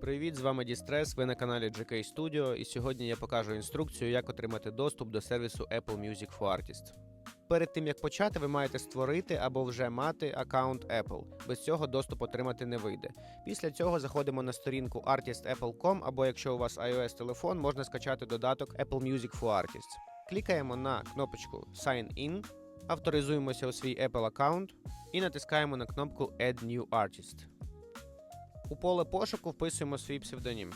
Привіт, з вами Дістрес. Ви на каналі GK Studio, і сьогодні я покажу інструкцію, як отримати доступ до сервісу Apple Music for Artists. Перед тим як почати, ви маєте створити або вже мати аккаунт Apple. Без цього доступ отримати не вийде. Після цього заходимо на сторінку artistapple.com або якщо у вас iOS телефон, можна скачати додаток Apple Music for Artists. Клікаємо на кнопочку Sign In, авторизуємося у свій Apple аккаунт і натискаємо на кнопку Add New Artist. У поле пошуку вписуємо свій псевдонім.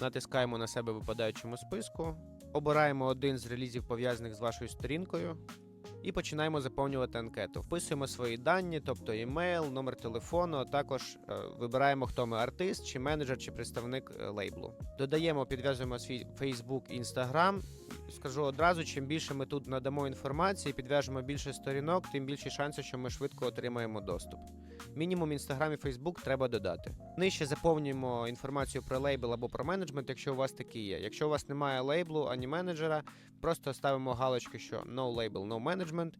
Натискаємо на себе випадаючому списку. Обираємо один з релізів, пов'язаних з вашою сторінкою, і починаємо заповнювати анкету. Вписуємо свої дані, тобто емейл, номер телефону, а також е, вибираємо, хто ми артист, чи менеджер, чи представник е, лейблу. Додаємо, підв'язуємо свій Facebook, Instagram. Скажу одразу, чим більше ми тут надамо інформації, підв'яжемо більше сторінок, тим більші шанси, що ми швидко отримаємо доступ. Мінімум Instagram і Facebook треба додати. Нижче заповнюємо інформацію про лейбл або про менеджмент, якщо у вас такі є. Якщо у вас немає лейблу ані менеджера, просто ставимо галочку, що no label, no management,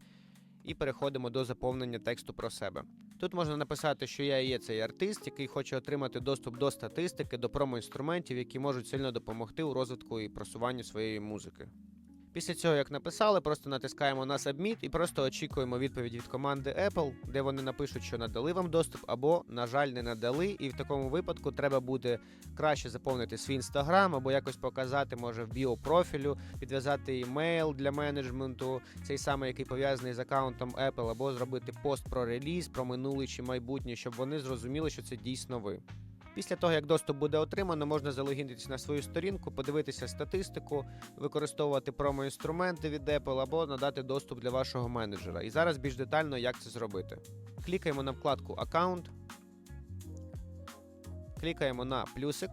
і переходимо до заповнення тексту про себе. Тут можна написати, що я є цей артист, який хоче отримати доступ до статистики, до промо-інструментів, які можуть сильно допомогти у розвитку і просуванню своєї музики. Після цього, як написали, просто натискаємо на Submit і просто очікуємо відповідь від команди Apple, де вони напишуть, що надали вам доступ, або, на жаль, не надали. І в такому випадку треба буде краще заповнити свій інстаграм, або якось показати, може, в біопрофілю, підв'язати імейл для менеджменту, цей самий, який пов'язаний з аккаунтом Apple, або зробити пост про реліз, про минулий чи майбутнє, щоб вони зрозуміли, що це дійсно ви. Після того, як доступ буде отримано, можна залогінитися на свою сторінку, подивитися статистику, використовувати промо-інструменти від Apple або надати доступ для вашого менеджера. І зараз більш детально, як це зробити. Клікаємо на вкладку Аккаунт, клікаємо на плюсик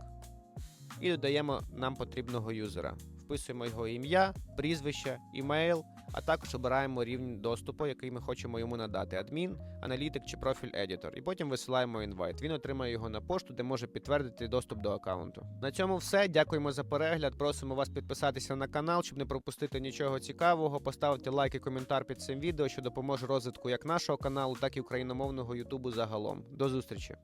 і додаємо нам потрібного юзера. Вписуємо його ім'я, прізвище, імейл, а також обираємо рівень доступу, який ми хочемо йому надати: адмін, аналітик чи профіль едітор. І потім висилаємо інвайт. Він отримає його на пошту, де може підтвердити доступ до аккаунту. На цьому все. Дякуємо за перегляд. Просимо вас підписатися на канал, щоб не пропустити нічого цікавого. Поставити лайк і коментар під цим відео, що допоможе розвитку як нашого каналу, так і україномовного Ютубу загалом. До зустрічі!